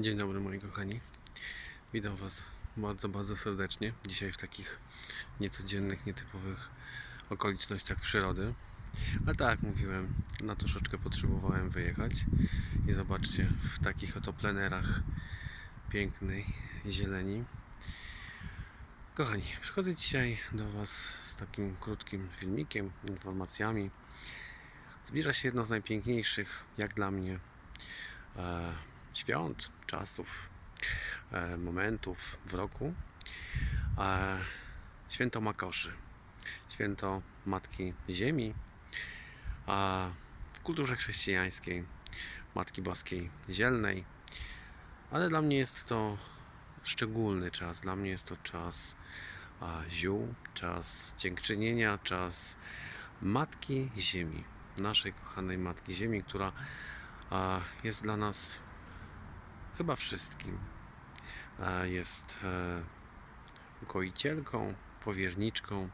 Dzień dobry moi kochani. Witam Was bardzo, bardzo serdecznie. Dzisiaj w takich niecodziennych, nietypowych okolicznościach przyrody. Ale tak mówiłem, na troszeczkę potrzebowałem wyjechać i zobaczcie w takich oto plenerach pięknej zieleni. Kochani, przychodzę dzisiaj do Was z takim krótkim filmikiem, informacjami. Zbliża się jedno z najpiękniejszych, jak dla mnie, e, świąt, czasów, e, momentów w roku. E, święto Makoszy, święto Matki Ziemi, a w kulturze chrześcijańskiej Matki Boskiej Zielnej. Ale dla mnie jest to szczególny czas. Dla mnie jest to czas ziół, czas dziękczynienia, czas Matki Ziemi, naszej kochanej Matki Ziemi, która jest dla nas chyba wszystkim. Jest e, goicielką, powierniczką,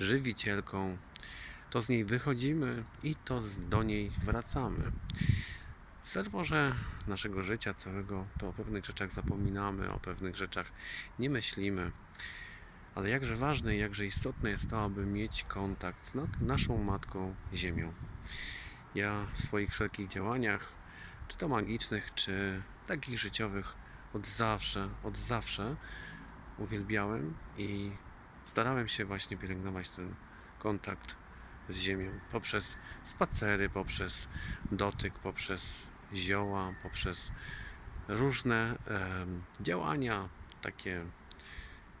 żywicielką. To z niej wychodzimy i to do niej wracamy. W ferworze naszego życia całego to o pewnych rzeczach zapominamy, o pewnych rzeczach nie myślimy. Ale jakże ważne i jakże istotne jest to, aby mieć kontakt z naszą Matką Ziemią. Ja w swoich wszelkich działaniach, czy to magicznych, czy takich życiowych, od zawsze, od zawsze uwielbiałem i starałem się właśnie pielęgnować ten kontakt z Ziemią poprzez spacery, poprzez dotyk, poprzez zioła, poprzez różne em, działania, takie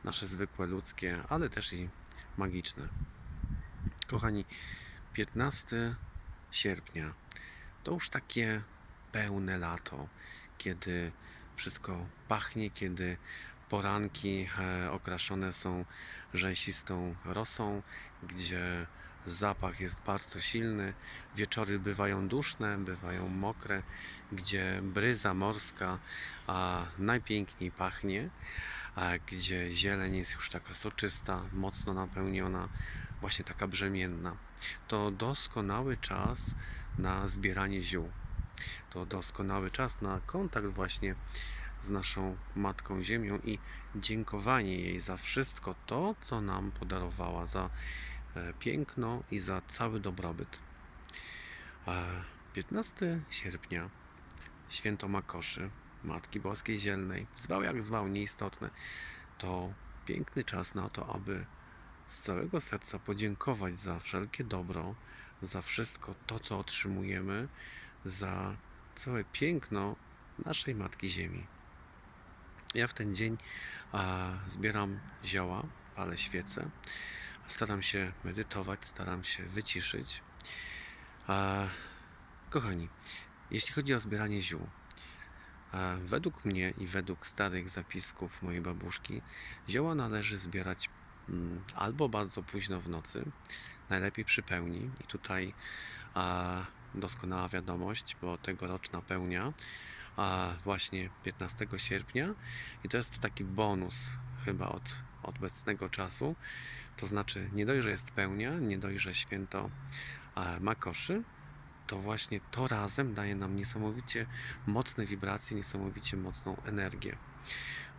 nasze zwykłe ludzkie, ale też i magiczne. Kochani, 15 sierpnia to już takie pełne lato, kiedy wszystko pachnie, kiedy poranki e, okraszone są rzęsistą rosą, gdzie zapach jest bardzo silny, wieczory bywają duszne, bywają mokre, gdzie bryza morska a najpiękniej pachnie, a gdzie zieleń jest już taka soczysta, mocno napełniona, właśnie taka brzemienna. To doskonały czas na zbieranie ziół. To doskonały czas na kontakt właśnie z naszą Matką Ziemią i dziękowanie jej za wszystko to, co nam podarowała, za e, piękno i za cały dobrobyt. E, 15 sierpnia, święto Makoszy, Matki Boskiej Zielnej, zwał jak zwał, nieistotne, to piękny czas na to, aby z całego serca podziękować za wszelkie dobro, za wszystko to, co otrzymujemy, za całe piękno naszej Matki Ziemi. Ja w ten dzień zbieram zioła, palę świece, staram się medytować, staram się wyciszyć. Kochani, jeśli chodzi o zbieranie ziół, według mnie i według starych zapisków mojej babuszki, zioła należy zbierać mm, albo bardzo późno w nocy, najlepiej przy pełni. I tutaj doskonała wiadomość, bo tegoroczna pełnia a właśnie 15 sierpnia i to jest taki bonus chyba od obecnego czasu. To znaczy nie dość, że jest pełnia, nie dość, że święto a, Makoszy, to właśnie to razem daje nam niesamowicie mocne wibracje, niesamowicie mocną energię.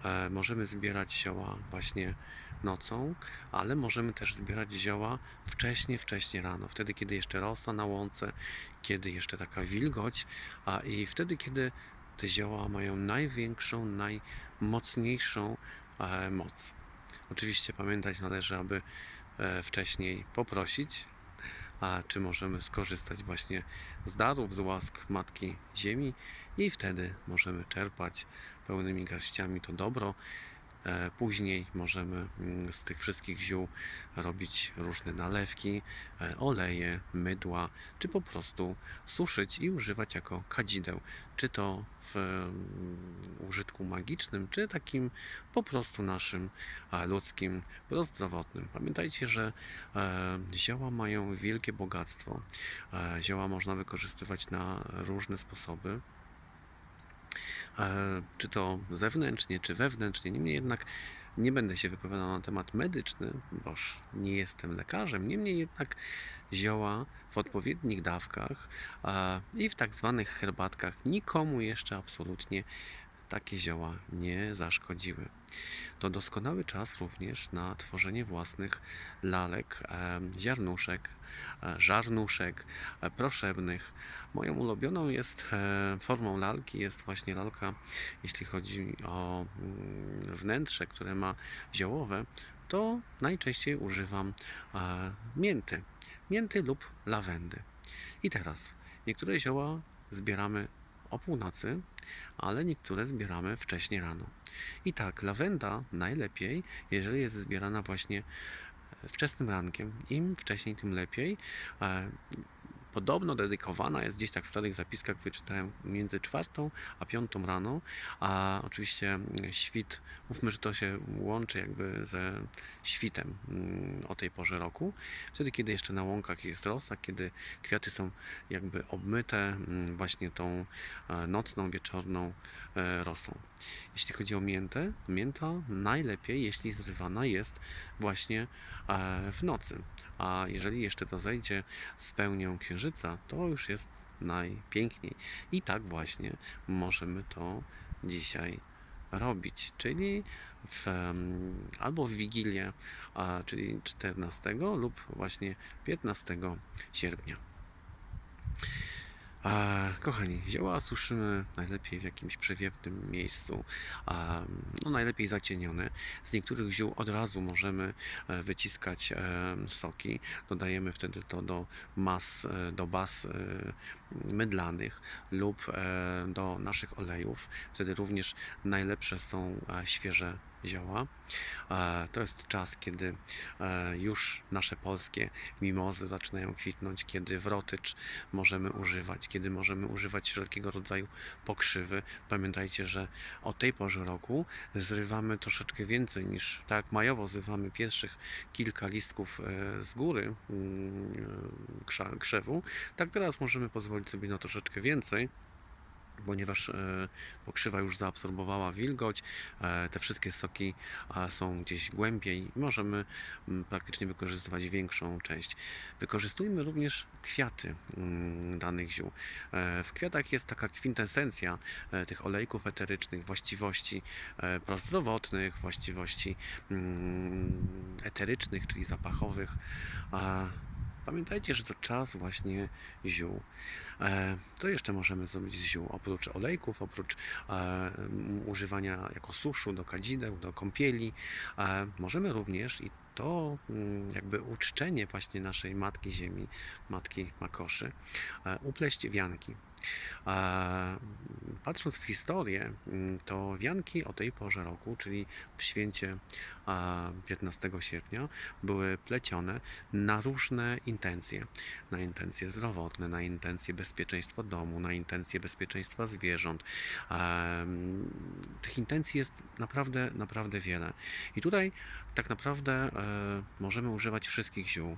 E, możemy zbierać zioła właśnie nocą, ale możemy też zbierać zioła wcześnie, wcześnie rano, wtedy kiedy jeszcze rosa na łące, kiedy jeszcze taka wilgoć, a i wtedy kiedy te zioła mają największą, najmocniejszą e, moc. Oczywiście pamiętać należy, aby e, wcześniej poprosić, a czy możemy skorzystać właśnie z darów, z łask Matki Ziemi i wtedy możemy czerpać pełnymi garściami to dobro. E, Później możemy mm, z tych wszystkich ziół robić różne nalewki, e, oleje, mydła, czy po prostu suszyć i używać jako kadzideł. Czy to w mm, użytku magicznym, czy takim po prostu naszym ludzkim, prozdrowotnym. Pamiętajcie, że e, zioła mają wielkie bogactwo. Zioła można wykorzystywać na różne sposoby czy to zewnętrznie, czy wewnętrznie. Niemniej jednak nie będę się wypowiadał na temat medyczny, boż nie jestem lekarzem. Niemniej jednak zioła w odpowiednich dawkach i w tak zwanych herbatkach nikomu jeszcze absolutnie takie zioła nie zaszkodziły. To doskonały czas również na tworzenie własnych lalek, e, ziarnuszek, e, żarnuszek, e, proszebnych. Moją ulubioną jest e, formą lalki jest właśnie lalka, jeśli chodzi o mm, wnętrze, które ma ziołowe, to najczęściej używam e, mięty. Mięty lub lawendy. I teraz niektóre zioła zbieramy o północy, ale niektóre zbieramy wcześnie rano. I tak, lawenda najlepiej, jeżeli jest zbierana właśnie wczesnym rankiem. Im wcześniej, tym lepiej. Podobno dedykowana jest gdzieś tak w starych zapiskach, wyczytałem między czwartą a piątą rano, a oczywiście mm, świt, mówmy, że to się łączy jakby ze świtem mm, o tej porze roku, wtedy kiedy jeszcze na łąkach jest rosa, kiedy kwiaty są jakby obmyte mm, właśnie tą e, nocną, wieczorną e, rosą. Jeśli chodzi o miętę, mięta najlepiej, jeśli zrywana jest właśnie w nocy. A jeżeli jeszcze to zejdzie z pełnią księżyca, to już jest najpiękniej. I tak właśnie możemy to dzisiaj robić, czyli w, albo w Wigilię, czyli 14 lub właśnie 15 sierpnia. Kochani, zioła suszymy najlepiej w jakimś przewiewnym miejscu, no najlepiej zacienione. Z niektórych ziół od razu możemy e, wyciskać e, soki. Dodajemy wtedy to do mas, e, do baz e, mydlanych lub e, do naszych olejów. Wtedy również najlepsze są e, świeże zioła. E, To jest czas, kiedy e, już nasze polskie mimozy zaczynają kwitnąć, kiedy wrotycz możemy używać, kiedy możemy używać wszelkiego rodzaju pokrzywy. Pamiętajcie, że o tej porze roku zrywamy troszeczkę więcej niż tak majowo zrywamy pierwszych kilka listków e, z góry mm, krzewu, tak teraz możemy pozwolić sobie na troszeczkę więcej ponieważ e, pokrzywa już zaabsorbowała wilgoć, e, te wszystkie soki są gdzieś głębiej i możemy mm, praktycznie wykorzystywać większą część. Wykorzystujmy również kwiaty mm, danych ziół. E, W kwiatach jest taka kwintesencja tych olejków eterycznych, właściwości prozdrowotnych, właściwości mm, eterycznych, czyli zapachowych. Pamiętajcie, że to czas właśnie ziół. E, Co jeszcze możemy zrobić z ziół? Oprócz olejków, oprócz e, używania jako suszu do kadzideł, do kąpieli, e, możemy również i to mm, jakby uczczenie właśnie naszej Matki Ziemi, Matki Makoszy, e, upleść wianki. E, Patrząc w historię, mm, to wianki o tej porze roku, czyli w święcie e, 15 sierpnia, były plecione na różne intencje. Na intencje zdrowotne, na intencje bezpieczeństwa domu, na intencje bezpieczeństwa zwierząt. Em, Tych intencji jest naprawdę, naprawdę wiele. I tutaj tak naprawdę e, możemy używać wszystkich ziół.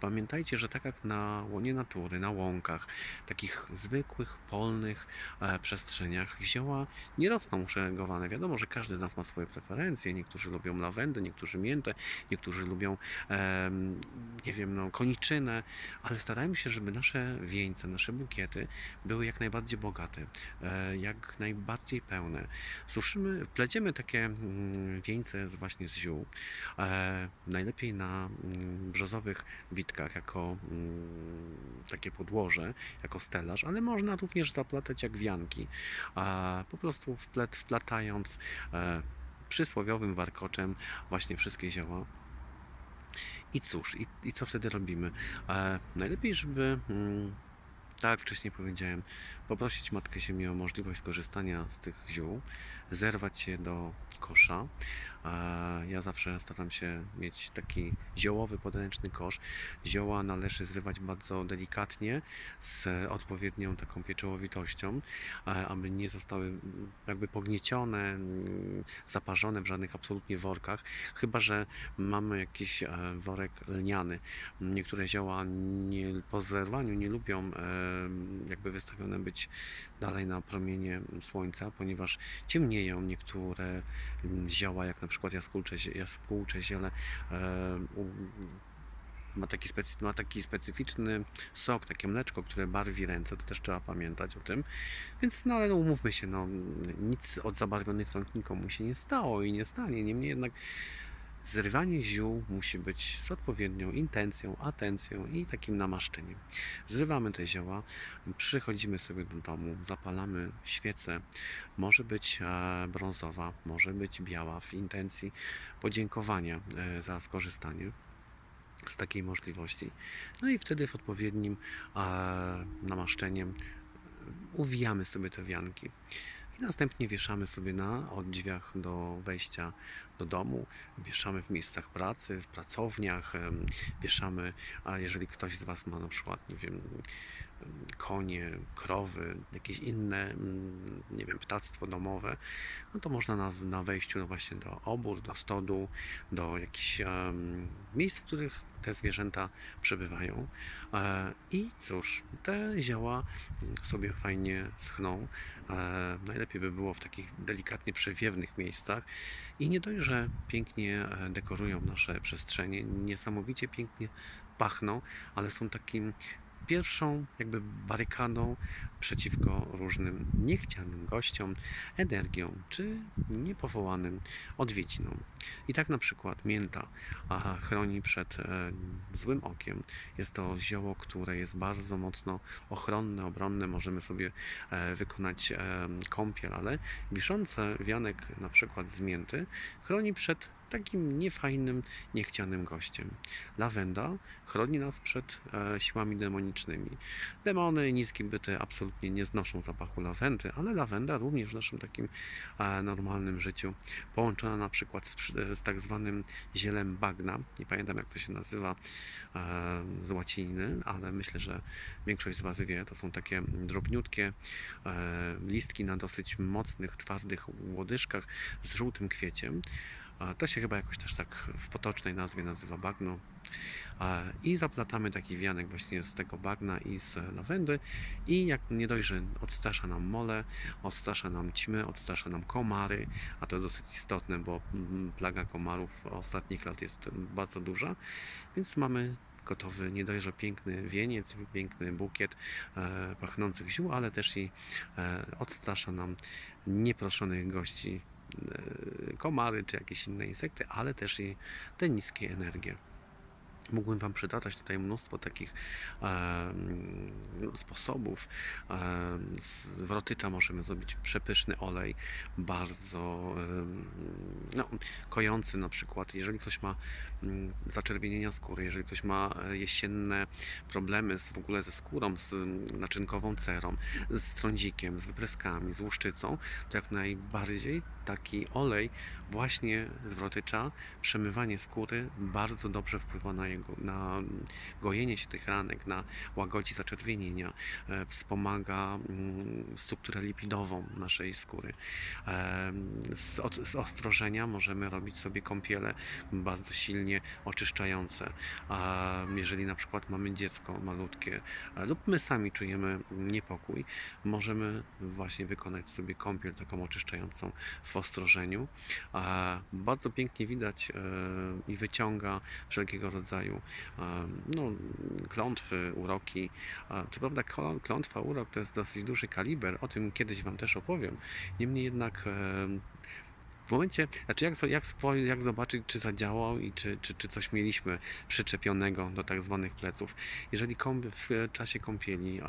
Pamiętajcie, że tak jak na łonie natury, na łąkach, takich zwykłych, polnych e, przestrzeniach, zioła nie rosną uszeregowane. Wiadomo, że każdy z nas ma swoje preferencje. Niektórzy lubią lawendę, niektórzy miętę, niektórzy lubią, nie wiem, no, koniczynę, ale starajmy się, żeby nasze wieńce, nasze bukiety były jak najbardziej bogate, e, jak najbardziej pełne. Suszymy, pleciemy takie mm, wieńce właśnie z ziół. E, najlepiej na mm, brzozowych witkach jako mm, takie podłoże, jako stelaż, ale można również zaplatać jak wianki, po prostu wplatając e, przysłowiowym warkoczem właśnie wszystkie zioła. I cóż, i, i co wtedy robimy? E, najlepiej, żeby, mm, tak jak wcześniej powiedziałem, poprosić Matkę Ziemię o możliwość skorzystania z tych ziół, zerwać je do kosza. Ja zawsze staram się mieć taki ziołowy, podręczny kosz. Zioła należy zrywać bardzo delikatnie, z odpowiednią taką pieczołowitością, aby nie zostały jakby pogniecione, mm, zaparzone w żadnych absolutnie workach, chyba że mamy jakiś e, worek lniany. Niektóre zioła nie, po zerwaniu nie lubią e, jakby wystawione być dalej na promienie słońca, ponieważ ciemnieją niektóre mm, zioła, jak na przykład jaskółcze, jaskółcze ziele, e, ma taki, specy, ma taki specyficzny sok, takie mleczko, które barwi ręce, to też trzeba pamiętać o tym. Więc, no ale no, umówmy się, no, nic od zabarwionych rąk nikomu się nie stało i nie stanie. Niemniej jednak zrywanie ziół musi być z odpowiednią intencją, atencją i takim namaszczeniem. Zrywamy te zioła, przychodzimy sobie do domu, zapalamy świecę. Może być e, brązowa, może być biała w intencji podziękowania e, za skorzystanie z takiej możliwości. No i wtedy w odpowiednim e, namaszczeniem uwijamy sobie te wianki. I następnie wieszamy sobie na oddrzwiach do wejścia do domu, wieszamy w miejscach pracy, w pracowniach, wieszamy, a jeżeli ktoś z Was ma na przykład, nie wiem, em, konie, krowy, jakieś inne, mm, nie wiem, ptactwo domowe, no to można na, na wejściu no właśnie do obór, do stodół, do jakichś em, miejsc, w których te zwierzęta przebywają. E, I cóż, te zioła sobie fajnie schną. E, najlepiej by było w takich delikatnie przewiewnych miejscach. I nie dość, że pięknie e, dekorują nasze przestrzenie, niesamowicie pięknie pachną, ale są takim pierwszą jakby barykadą przeciwko różnym niechcianym gościom, energiom czy niepowołanym odwiedzinom. I tak na przykład mięta chroni przed e, złym okiem. Jest to zioło, które jest bardzo mocno ochronne, obronne. Możemy sobie e, wykonać e, kąpiel, ale wiszące wianek na przykład z mięty chroni przed takim niefajnym, niechcianym gościem. Lawenda chroni nas przed e, siłami demonicznymi. Demony niskie byty absolutnie nie znoszą zapachu lawendy, ale lawenda również w naszym takim e, normalnym życiu, połączona na przykład z, przy- z tak zwanym zielem bagna. Nie pamiętam jak to się nazywa e, z łaciny, ale myślę, że większość z Was wie. To są takie drobniutkie e, listki na dosyć mocnych, twardych łodyżkach z żółtym kwieciem. To się chyba jakoś też tak w potocznej nazwie nazywa bagno. I zaplatamy taki wianek właśnie z tego bagna i z lawendy. I jak nie dość, że odstrasza nam mole, odstrasza nam ćmy, odstrasza nam komary, a to jest dosyć istotne, bo mm, plaga komarów ostatnich lat jest bardzo duża. Więc mamy gotowy nie dość, piękny wieniec, piękny bukiet e, pachnących ziół, ale też i e, odstrasza nam nieproszonych gości komary czy jakieś inne insekty, ale też i te niskie energie. Mógłbym Wam przytaczać tutaj mnóstwo takich e, sposobów. E, z wrotycza możemy zrobić przepyszny olej, bardzo em, no, kojący na przykład. Jeżeli ktoś ma mm, zaczerwienienia skóry, jeżeli ktoś ma e, jesienne problemy z, w ogóle ze skórą, z mm, naczynkową cerą, z trądzikiem, z wypryskami, z łuszczycą, to jak najbardziej taki olej właśnie z wrotycza, przemywanie skóry bardzo dobrze wpływa na, jego, na gojenie się tych ranek, na łagodzi zaczerwienienia, e, wspomaga mm, strukturę lipidową naszej skóry. E, Z, od, z ostrożenia możemy robić sobie kąpiele bardzo silnie oczyszczające. A jeżeli na przykład mamy dziecko malutkie e, lub my sami czujemy niepokój, możemy właśnie wykonać sobie kąpiel taką oczyszczającą w ostrożeniu. A Bardzo pięknie widać e, i wyciąga wszelkiego rodzaju e, no, klątwy, uroki. Co prawda klątwa, urok to jest dosyć duży kaliber, o tym kiedyś Wam też opowiem. Niemniej jednak e, w momencie, znaczy jak, jak, jak zobaczyć, czy zadziałał i czy, czy, czy coś mieliśmy przyczepionego do tak zwanych pleców. Jeżeli w czasie kąpieli,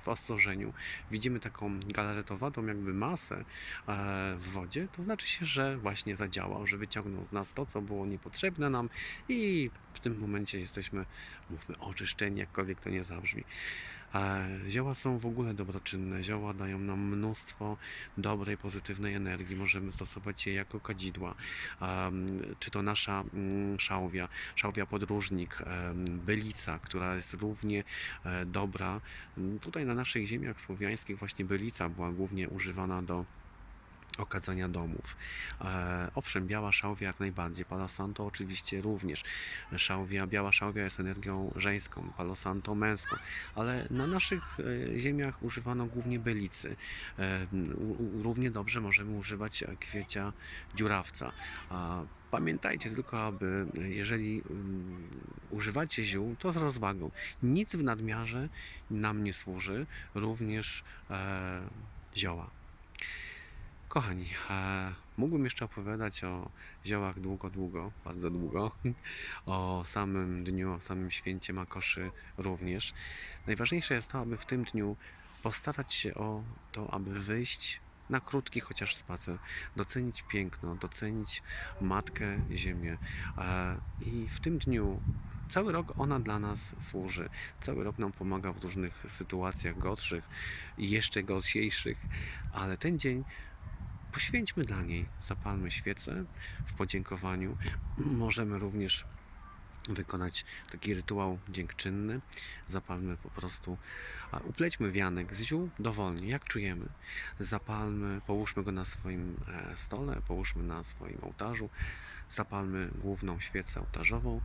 w ostrożeniu widzimy taką galaretowatą jakby masę e, w wodzie, to znaczy się, że właśnie zadziałał, że wyciągnął z nas to, co było niepotrzebne nam i w tym momencie jesteśmy, mówmy, oczyszczeni, jakkolwiek to nie zabrzmi. E, Zioła są w ogóle dobroczynne. Zioła dają nam mnóstwo dobrej, pozytywnej energii. Możemy stosować je jako kadzidła. Em, Czy to nasza mm, szałwia, szałwia podróżnik, em, bylica, która jest równie e, dobra. Mm, Tutaj na naszych ziemiach słowiańskich właśnie bylica była głównie używana do okadzania domów. E, owszem, biała szałwia jak najbardziej, Palo Santo oczywiście również. Szałwia, biała szałwia jest energią żeńską, Palo Santo męską, ale na naszych e, ziemiach używano głównie bylicy. E, u- równie dobrze możemy używać kwiecia dziurawca. A Pamiętajcie tylko, aby jeżeli um, używacie ziół, to z rozwagą. Nic w nadmiarze nam nie służy, również e, zioła. Kochani, e, mógłbym jeszcze opowiadać o ziołach długo, długo, bardzo długo, o samym dniu, o samym święcie Makoszy również. Najważniejsze jest to, aby w tym dniu postarać się o to, aby wyjść na krótki chociaż spacer, docenić piękno, docenić Matkę Ziemię. E, I w tym dniu cały rok ona dla nas służy. Cały rok nam pomaga w różnych sytuacjach gorszych i jeszcze gorsiejszych, ale ten dzień poświęćmy dla niej, zapalmy świecę w podziękowaniu. Możemy również wykonać taki rytuał dziękczynny. Zapalmy po prostu, a uplećmy wianek z ziół dowolnie, jak czujemy. Zapalmy, połóżmy go na swoim e, stole, połóżmy na swoim ołtarzu, zapalmy główną świecę ołtarzową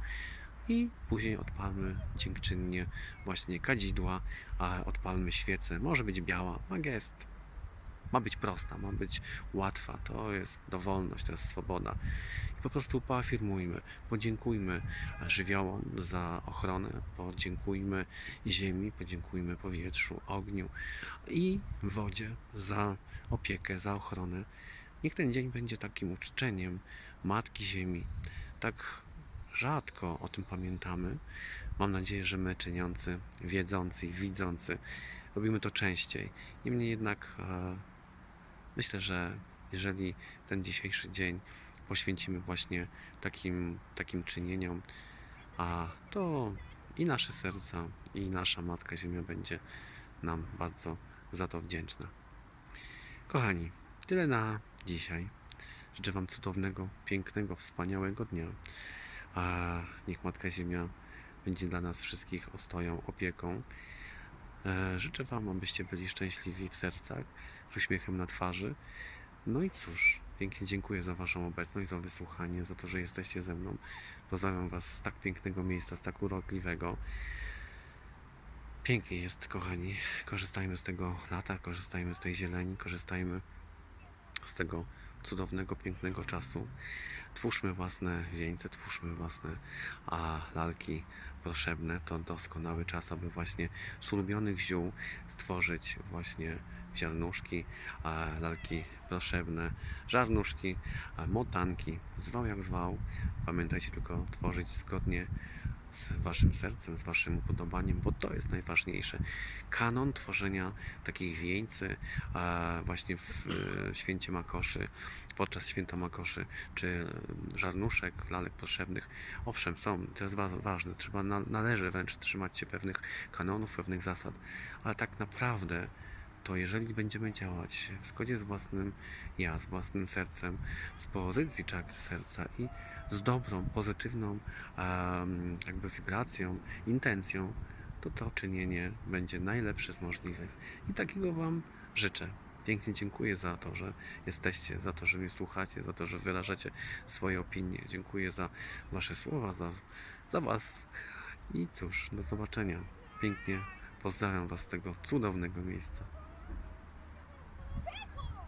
i później odpalmy dziękczynnie właśnie kadzidła, a odpalmy świecę. Może być biała, ma gest ma być prosta, ma być łatwa. To jest dowolność, to jest swoboda. I po prostu poafirmujmy, podziękujmy żywiołom za ochronę, podziękujmy ziemi, podziękujmy powietrzu, ogniu i wodzie za opiekę, za ochronę. Niech ten dzień będzie takim uczczeniem Matki Ziemi. Tak rzadko o tym pamiętamy. Mam nadzieję, że my czyniący, wiedzący i widzący robimy to częściej. Niemniej jednak e, Myślę, że jeżeli ten dzisiejszy dzień poświęcimy właśnie takim, takim czynieniom, a to i nasze serca, i nasza Matka Ziemia będzie nam bardzo za to wdzięczna. Kochani, tyle na dzisiaj. Życzę Wam cudownego, pięknego, wspaniałego dnia. A niech Matka Ziemia będzie dla nas wszystkich ostoją, opieką. E, Życzę Wam, abyście byli szczęśliwi w sercach, z uśmiechem na twarzy. No i cóż, pięknie dziękuję za Waszą obecność, za wysłuchanie, za to, że jesteście ze mną. Pozdrawiam Was z tak pięknego miejsca, z tak urokliwego. Pięknie jest, kochani. Korzystajmy z tego lata, korzystajmy z tej zieleni, korzystajmy z tego cudownego, pięknego czasu. Twórzmy własne wieńce, twórzmy własne a, lalki potrzebne. To doskonały czas, aby właśnie z ulubionych ziół stworzyć właśnie ziarnuszki, a, lalki proszebne, żarnuszki, a, motanki. Zwał jak zwał. Pamiętajcie tylko tworzyć zgodnie z waszym sercem, z waszym upodobaniem, bo to jest najważniejsze. Kanon tworzenia takich wieńcy a, właśnie w e, święcie Makoszy, podczas święta Makoszy, czy e, żarnuszek, lalek potrzebnych. Owszem, są, to jest wa- ważne, trzeba, na, należy wręcz trzymać się pewnych kanonów, pewnych zasad, ale tak naprawdę to jeżeli będziemy działać w zgodzie z własnym ja, z własnym sercem, z pozycji czakry serca i z dobrą, pozytywną jakby wibracją, intencją, to to czynienie będzie najlepsze z możliwych. I takiego Wam życzę. Pięknie dziękuję za to, że jesteście, za to, że mnie słuchacie, za to, że wyrażacie swoje opinie. Dziękuję za Wasze słowa, za, za Was. I cóż, do zobaczenia. Pięknie pozdrawiam Was z tego cudownego miejsca.